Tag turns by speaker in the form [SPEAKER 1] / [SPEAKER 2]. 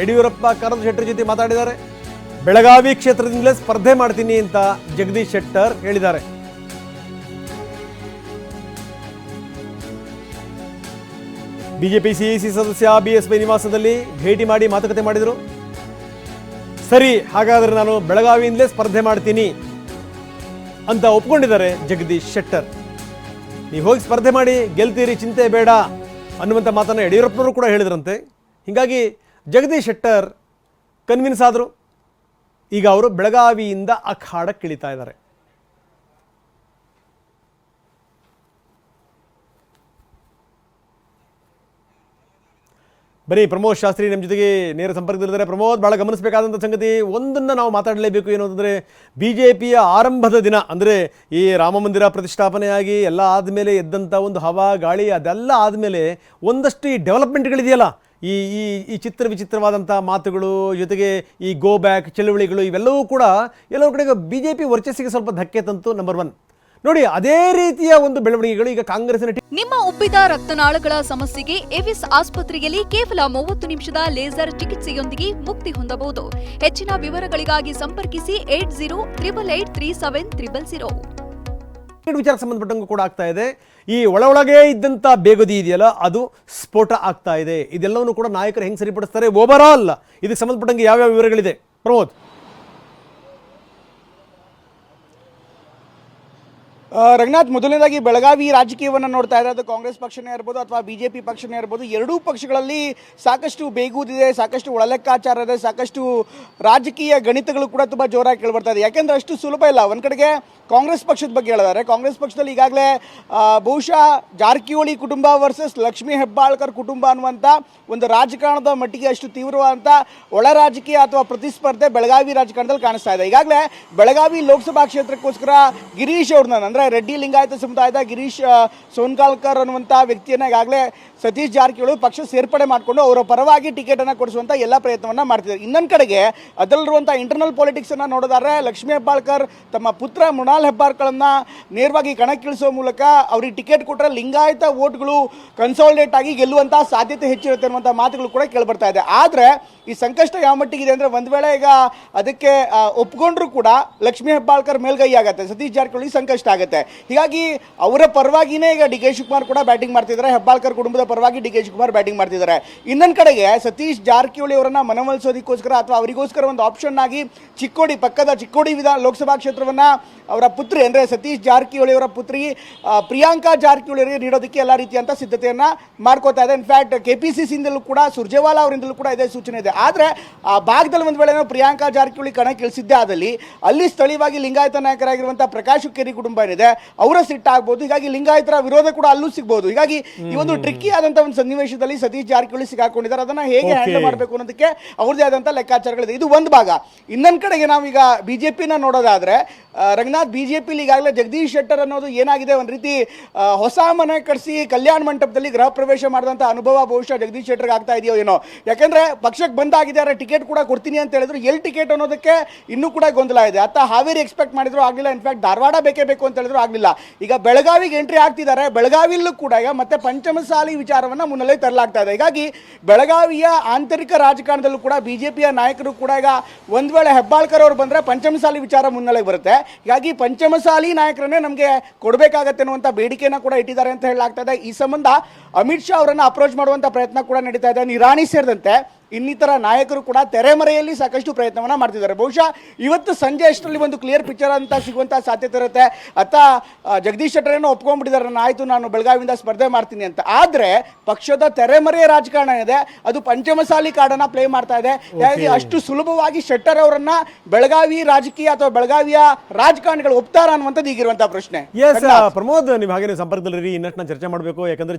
[SPEAKER 1] ಯಡಿಯೂರಪ್ಪ ಕರೆದು ಶೆಟ್ಟರ್ ಜೊತೆ ಮಾತಾಡಿದ್ದಾರೆ. ಬೆಳಗಾವಿ ಕ್ಷೇತ್ರದಿಂದಲೇ ಸ್ಪರ್ಧೆ ಮಾಡ್ತೀನಿ ಅಂತ ಜಗದೀಶ್ ಶೆಟ್ಟರ್ ಹೇಳಿದ್ದಾರೆ. ಬಿಜೆಪಿ ಸಿಇಸಿ ಸದಸ್ಯ ಬಿ ಎಸ್ ವೈ ನಿವಾಸದಲ್ಲಿ ಭೇಟಿ ಮಾಡಿ ಮಾತುಕತೆ ಮಾಡಿದರು. ಸರಿ, ಹಾಗಾದರೆ ನಾನು ಬೆಳಗಾವಿಯಿಂದಲೇ ಸ್ಪರ್ಧೆ ಮಾಡ್ತೀನಿ ಅಂತ ಒಪ್ಕೊಂಡಿದ್ದಾರೆ ಜಗದೀಶ್ ಶೆಟ್ಟರ್. ನೀವು ಹೋಗಿ ಸ್ಪರ್ಧೆ ಮಾಡಿ, ಗೆಲ್ತೀರಿ, ಚಿಂತೆ ಬೇಡ ಅನ್ನುವಂಥ ಮಾತನ್ನು ಯಡಿಯೂರಪ್ಪನವರು ಕೂಡ ಹೇಳಿದ್ರಂತೆ. ಹೀಗಾಗಿ ಜಗದೀಶ್ ಶೆಟ್ಟರ್ ಕನ್ವಿನ್ಸ್ ಆದರು. ಈಗ ಅವರು ಬೆಳಗಾವಿಯಿಂದ ಅಖಾಡಕ್ಕೆ ಇಳಿತಾ ಇದ್ದಾರೆ. ಬನ್ನಿ ಪ್ರಮೋದ್ ಶಾಸ್ತ್ರಿ ನಮ್ಮ ಜೊತೆಗೆ ನೇರ ಸಂಪರ್ಕದಲ್ಲಿದ್ದಾರೆ. ಪ್ರಮೋದ್ ಭಾಳ ಗಮನಿಸಬೇಕಾದಂಥ ಸಂಗತಿ, ಒಂದನ್ನು ನಾವು ಮಾತಾಡಲೇಬೇಕು ಏನು ಅಂತಂದರೆ ಬಿ ಜೆ ಪಿಯ ಆರಂಭದ ದಿನ, ಅಂದರೆ ಈ ರಾಮ ಮಂದಿರ ಪ್ರತಿಷ್ಠಾಪನೆಯಾಗಿ ಎಲ್ಲ ಆದಮೇಲೆ ಎದ್ದಂಥ ಒಂದು ಹವಾ, ಗಾಳಿ, ಅದೆಲ್ಲ ಆದಮೇಲೆ ಒಂದಷ್ಟು ಈ ಡೆವಲಪ್ಮೆಂಟ್ಗಳಿದೆಯಲ್ಲ ಈ ಈ ಈ ಚಿತ್ರ ವಿಚಿತ್ರವಾದಂಥ ಮಾತುಗಳು ಜೊತೆಗೆ ಈ ಗೋ ಬ್ಯಾಕ್ ಚಳುವಳಿಗಳು ಇವೆಲ್ಲವೂ ಕೂಡ ಎಲ್ಲೋ ಕಡೆಗೆ ಬಿ ಜೆ ಪಿ ವರ್ಚಸ್ಸಿಗೆ ಸ್ವಲ್ಪ ಧಕ್ಕೆ ತಂತು ನಂಬರ್ ಒನ್ ನೋಡಿ, ಅದೇ ರೀತಿಯ ಒಂದು ಬೆಳವಣಿಗೆಗಳು ಈಗ ಕಾಂಗ್ರೆಸ್ಸಿನ
[SPEAKER 2] ನಿಮ್ಮ ಉಬ್ಬಿದ ರಕ್ತನಾಳಗಳ ಸಮಸ್ಯೆಗೆ ಎವಿಸ್ ಆಸ್ಪತ್ರೆಯಲ್ಲಿ ಕೇವಲ ಮೂವತ್ತು ನಿಮಿಷದ ಲೇಸರ್ ಚಿಕಿತ್ಸೆಯೊಂದಿಗೆ ಮುಕ್ತಿ ಹೊಂದಬಹುದು. ಹೆಚ್ಚಿನ ವಿವರಗಳಿಗಾಗಿ ಸಂಪರ್ಕಿಸಿ eight zero triple eight three seven triple zero.
[SPEAKER 1] ವಿಚಾರಕ್ಕೆ ಸಂಬಂಧಪಟ್ಟಂಗೂ ಕೂಡ ಆಗ್ತಾ ಇದೆ. ಈ ಒಳ ಒಳಗೆ ಇದ್ದಂಥ ಬೇಗುದಿ ಇದೆಯಲ್ಲ, ಅದು ಸ್ಫೋಟ ಆಗ್ತಾ ಇದೆ. ಇದೆಲ್ಲವನ್ನು ಕೂಡ ನಾಯಕರು ಹೆಂಗೆ ಸರಿಪಡಿಸ್ತಾರೆ? ಓವರ್ ಆಲ್ ಇದಕ್ಕೆ ಸಂಬಂಧಪಟ್ಟಂಗೆ ಯಾವ್ಯಾವ ವಿವರಗಳಿದೆ? ಪ್ರಮೋದ್.
[SPEAKER 3] ರಂಗನಾಥ್, ಮೊದಲನೇದಾಗಿ ಬೆಳಗಾವಿ ರಾಜಕೀಯವನ್ನು ನೋಡ್ತಾ ಅದು ಕಾಂಗ್ರೆಸ್ ಪಕ್ಷನೇ ಇರ್ಬೋದು ಅಥವಾ ಬಿ ಜೆ ಪಿ ಪಕ್ಷನೇ ಇರ್ಬೋದು, ಎರಡೂ ಪಕ್ಷಗಳಲ್ಲಿ ಸಾಕಷ್ಟು ಬೇಗೂದಿದೆ, ಸಾಕಷ್ಟು ಒಳಲೆಕ್ಕಾಚಾರ ಇದೆ, ಸಾಕಷ್ಟು ರಾಜಕೀಯ ಗಣಿತಗಳು ಕೂಡ ತುಂಬ ಜೋರಾಗಿ ಕೇಳ್ಬರ್ತಾ ಇದೆ. ಯಾಕೆಂದರೆ ಅಷ್ಟು ಸುಲಭ ಇಲ್ಲ. ಒಂದು ಕಡೆಗೆ ಕಾಂಗ್ರೆಸ್ ಪಕ್ಷದ ಬಗ್ಗೆ ಹೇಳಿದ್ದಾರೆ, ಕಾಂಗ್ರೆಸ್ ಪಕ್ಷದಲ್ಲಿ ಈಗಾಗಲೇ ಬಹುಶಃ ಜಾರಕಿಹೊಳಿ ಕುಟುಂಬ ವರ್ಸಸ್ ಲಕ್ಷ್ಮೀ ಹೆಬ್ಬಾಳ್ಕರ್ ಕುಟುಂಬ ಅನ್ನುವಂಥ ಒಂದು ರಾಜಕಾರಣದ ಮಟ್ಟಿಗೆ ಅಷ್ಟು ತೀವ್ರವಾದಂಥ ಒಳ ರಾಜಕೀಯ ಅಥವಾ ಪ್ರತಿಸ್ಪರ್ಧೆ ಬೆಳಗಾವಿ ರಾಜಕಾರಣದಲ್ಲಿ ಕಾಣಿಸ್ತಾ ಇದೆ. ಈಗಾಗಲೇ ಬೆಳಗಾವಿ ಲೋಕಸಭಾ ಕ್ಷೇತ್ರಕ್ಕೋಸ್ಕರ ಗಿರೀಶ್ ಅವ್ರನ್ನ, ಅಂದರೆ ರೆಡ್ಡಿ ಲಿಂಗಾಯತ ಸಮುದಾಯದ ಗಿರೀಶ್ ಸೋನ್ಕಾಲ್ಕರ್ ಅನ್ನುವಂಥ ವ್ಯಕ್ತಿಯನ್ನ ಈಗಾಗಲೇ ಸತೀಶ್ ಜಾರಕಿಹೊಳಿ ಪಕ್ಷ ಸೇರ್ಪಡೆ ಮಾಡಿಕೊಂಡು ಅವರ ಪರವಾಗಿ ಟಿಕೆಟ್ ಕೊಡಿಸುವಂಥ ಎಲ್ಲ ಪ್ರಯತ್ನವನ್ನ ಮಾಡ್ತಿದ್ದಾರೆ. ಇನ್ನೊಂದು ಕಡೆಗೆ ಅದರಲ್ಲಿರುವಂಥ ಇಂಟರ್ನಲ್ ಪಾಲಿಟಿಕ್ಸ್ ಅನ್ನ ನೋಡಿದ್ರೆ ಲಕ್ಷ್ಮೀ ಹೆಬ್ಬಾಳ್ಕರ್ ತಮ್ಮ ಪುತ್ರ ಮೃಣಾಲ್ ಹೆಬ್ಬಾಳ್ಕರ್ನ ನೇರವಾಗಿ ಕಣಕ್ಕಿಳಿಸುವ ಮೂಲಕ ಅವ್ರಿಗೆ ಟಿಕೆಟ್ ಕೊಟ್ಟರೆ ಲಿಂಗಾಯತ ವೋಟ್ಗಳು ಕನ್ಸಾಲಿಡೇಟ್ ಆಗಿ ಗೆಲ್ಲುವಂಥ ಸಾಧ್ಯತೆ ಹೆಚ್ಚಿರುತ್ತೆ ಅನ್ನುವಂಥ ಮಾತುಗಳು ಕೂಡ ಕೇಳಿಬರ್ತಾ ಇದೆ. ಆದ್ರೆ ಈ ಸಂಕಷ್ಟ ಯಾವ ಮಟ್ಟಿಗಿದೆ ಅಂದರೆ ಒಂದು ವೇಳೆ ಈಗ ಅದಕ್ಕೆ ಒಪ್ಕೊಂಡ್ರು ಕೂಡ ಲಕ್ಷ್ಮೀ ಹೆಬ್ಬಾಳ್ಕರ್ ಮೇಲ್ಗೈ ಆಗುತ್ತೆ, ಸತೀಶ್ ಜಾರಕಿಹೊಳಿ ಸಂಕಷ್ಟ ಆಗುತ್ತೆ. ಹೀಗಾಗಿ ಅವರ ಪರವಾಗಿನೇ ಈಗ ಡಿ ಕೆ ಶಿವಕುಮಾರ್ ಕೂಡ ಬ್ಯಾಟಿಂಗ್ ಮಾಡ್ತಿದ್ದಾರೆ, ಹೆಬ್ಬಾಳ್ಕರ್ ಕುಟುಂಬದ ಪರವಾಗಿ ಡಿ ಕೆ ಶಿವಕುಮಾರ್ ಬ್ಯಾಟಿಂಗ್ ಮಾಡ್ತಿದ್ದಾರೆ. ಇನ್ನೊಂದು ಕಡೆಗೆ ಸತೀಶ್ ಜಾರಕಿಹೊಳಿ ಅವರನ್ನ ಮನವೊಲಿಸೋದಕ್ಕೋಸ್ಕರ ಅಥವಾ ಅವರಿಗೋಸ್ಕರ ಒಂದು ಆಪ್ಷನ್ ಆಗಿ ಚಿಕ್ಕೋಡಿ, ಪಕ್ಕದ ಚಿಕ್ಕೋಡಿ ವಿಧಾನ ಲೋಕಸಭಾ ಕ್ಷೇತ್ರವನ್ನ ಅವರ ಪುತ್ರಿ ಅಂದರೆ ಸತೀಶ್ ಜಾರಕಿಹೊಳಿ ಅವರ ಪುತ್ರಿ ಪ್ರಿಯಾಂಕಾ ಜಾರಕಿಹೊಳಿ ಅವರಿಗೆ ನೀಡೋದಕ್ಕೆ ಎಲ್ಲ ರೀತಿಯಂತ ಸಿದ್ಧತೆಯನ್ನು ಮಾಡ್ಕೋತಾ ಇದೆ. In fact K P C ಸಿಯಿಂದಲೂ ಕೂಡ, ಸುರ್ಜೇವಾಲಾ ಅವರಿಂದಲೂ ಕೂಡ ಇದೇ ಸೂಚನೆ ಇದೆ. ಆದ್ರೆ ಆ ಭಾಗದಲ್ಲಿ ಒಂದು ವೇಳೆ ನಾವು ಪ್ರಿಯಾಂಕಾ ಜಾರಕಿಹೊಳಿ ಕಣಕ್ಕಿಳಿಸಿದ್ದೇ ಆದಲ್ಲಿ ಅಲ್ಲಿ ಸ್ಥಳೀಯವಾಗಿ ಲಿಂಗಾಯತ ನಾಯಕರಾಗಿರುವಂಥ ಪ್ರಕಾಶ್ ಹುಕ್ಕೇರಿ ಕುಟುಂಬ ಏನಿದೆ ಅವರ ಸಿಟ್ಟಾಗ್ಬೋದು ಹೀಗಾಗಿ ಲಿಂಗಾಯತರ ವಿರೋಧ ಕೂಡ ಅಲ್ಲೂ ಸಿಗ್ಬೋದು. ಹೀಗಾಗಿ ಈ ಒಂದು ಟ್ರಿಕ್ಕಿ ಆದಂಥ ಒಂದು ಸನ್ನಿವೇಶದಲ್ಲಿ ಸತೀಶ್ ಜಾರಕಿಹೊಳಿ ಸಿಗಾಕೊಂಡಿದ್ದಾರೆ ಅದನ್ನು ಹೇಗೆ. ಹ್ಯಾಂಡಲ್ ಮಾಡಬೇಕು ಅನ್ನೋದಕ್ಕೆ ಅವ್ರದೇ ಆದಂಥ ಲೆಕ್ಕಾಚಾರಗಳಿದೆ. ಇದು ಒಂದು ಭಾಗ. ಇನ್ನೊಂದು ಕಡೆಗೆ ನಾವೀಗ ಬಿ ಜೆ ಪಿನ ನೋಡೋದಾದ್ರೆ ರಂಗನಾಥ್ ಪಿಲಿ ಈಗಾಗಲೇ ಜಗದೀಶ್ ಶೆಟ್ಟರ್ ಅನ್ನೋದು ಏನಾಗಿದೆ? ಒಂದು ರೀತಿ ಹೊಸ ಮನೆ ಕಟ್ಸಿ ಕಲ್ಯಾಣ ಮಂಟಪದಲ್ಲಿ ಗೃಹ ಪ್ರವೇಶ ಮಾಡಿದಂಥ ಅನುಭವ ಬಹುಶಃ ಜಗದೀಶ್ ಶೆಟ್ಟರ್ಗೆ ಆಗ್ತಾ ಇದೆಯೋ ಏನೋ. ಯಾಕೆಂದರೆ ಪಕ್ಷಕ್ಕೆ ಬಂದಾಗಿದ್ದಾರೆ, ಟಿಕೆಟ್ ಕೂಡ ಕೊಡ್ತೀನಿ ಅಂತ ಹೇಳಿದ್ರು. ಎಲ್ಲಿ ಟಿಕೆಟ್ ಅನ್ನೋದಕ್ಕೆ ಇನ್ನೂ ಕೂಡ ಗೊಂದಲ ಇದೆ. ಅತ್ತ ಹಾವೇರಿ ಎಕ್ಸ್ಪೆಕ್ಟ್ ಮಾಡಿದ್ರು, ಆಗಲಿಲ್ಲ. ಇನ್ಫ್ಯಾಕ್ಟ್ ಧಾರವಾಡ ಬೇಕೇ ಬೇಕು ಅಂತ ಹೇಳಿದ್ರು, ಆಗಲಿಲ್ಲ. ಈಗ ಬೆಳಗಾವಿಗೆ ಎಂಟ್ರಿ ಆಗ್ತಿದ್ದಾರೆ. ಬೆಳಗಾವಿಲ್ಲೂ ಕೂಡ ಈಗ ಮತ್ತೆ ಪಂಚಮಸಾಲಿ ವಿಚಾರವನ್ನು ಮುನ್ನೆಲೆ ತರಲಾಗ್ತಾ ಇದೆ. ಹೀಗಾಗಿ ಬೆಳಗಾವಿಯ ಆಂತರಿಕ ರಾಜಕಾರಣದಲ್ಲೂ ಕೂಡ ಬಿಜೆಪಿಯ ನಾಯಕರು ಕೂಡ ಈಗ ಒಂದು ವೇಳೆ ಹೆಬ್ಬಾಳ್ಕರ್ ಅವರು ಬಂದರೆ ಪಂಚಮಸಾಲಿ ವಿಚಾರ ಮುನ್ನೆಲೆಗೆ ಬರುತ್ತೆ. ಹೀಗಾಗಿ ಪಂಚಮಸಾಲಿ ನಾಯಕರನ್ನೇ ನಮಗೆ ಕೊಡಬೇಕಾಗತ್ತೆ ಅನ್ನುವಂಥ ಬೇಡಿಕೆನ ಕೂಡ ಇಟ್ಟಿದ್ದಾರೆ ಅಂತ ಹೇಳಲಾಗ್ತಾ ಇದೆ. ಈ ಸಂಬಂಧ ಅಮಿತ್ ಶಾ ಅವರನ್ನು ಅಪ್ರೋಚ್ ಮಾಡುವಂಥ ಪ್ರಯತ್ನ ಕೂಡ ನಡೀತಾ ಇದೆ. ನಿರಾಣಿ ಸೇರಿದಂತೆ ಇನ್ನಿತರ ನಾಯಕರು ಕೂಡ ತೆರೆಮರೆಯಲ್ಲಿ ಸಾಕಷ್ಟು ಪ್ರಯತ್ನವನ್ನ ಮಾಡ್ತಿದ್ದಾರೆ. ಬಹುಶಃ ಇವತ್ತು ಸಂಜೆ ಅಷ್ಟರಲ್ಲಿ ಒಂದು ಕ್ಲಿಯರ್ ಪಿಕ್ಚರ್ ಅಂತ ಸಿಗುವಂತ ಸಾಧ್ಯತೆ ಇರುತ್ತೆ. ಅತ್ತ ಜಗದೀಶ್ ಶೆಟ್ಟರ್ ಏನೋ ಒಪ್ಕೊಂಡ್ಬಿಟ್ಟಿದ್ದಾರೆ ನಾನು ಆಯ್ತು ನಾನು ಬೆಳಗಾವಿಯಿಂದ ಸ್ಪರ್ಧೆ ಮಾಡ್ತೀನಿ ಅಂತ. ಆದ್ರೆ ಪಕ್ಷದ ತೆರೆಮರೆಯ ರಾಜಕಾರಣ ಇದೆ. ಅದು ಪಂಚಮಸಾಲಿ ಕಾರ್ಡನ್ನ ಪ್ಲೇ ಮಾಡ್ತಾ ಇದೆ. ಹಾಗಾಗಿ ಅಷ್ಟು ಸುಲಭವಾಗಿ ಶೆಟ್ಟರ್ ಅವರನ್ನ ಬೆಳಗಾವಿ ರಾಜಕೀಯ ಅಥವಾ ಬೆಳಗಾವಿಯ ರಾಜಕಾರಣಿಗಳು ಒಪ್ತಾರ ಅನ್ನುವಂಥದ್ದು ಈಗಿರುವಂತಹ ಪ್ರಶ್ನೆ.
[SPEAKER 1] ಎಸ್ ಪ್ರಮೋದ್ ನೀವು ಹಾಗೆ ಸಂಪರ್ಕದಲ್ಲಿ ಇನ್ನಷ್ಟು ಚರ್ಚೆ ಮಾಡಬೇಕು. ಯಾಕಂದ್ರೆ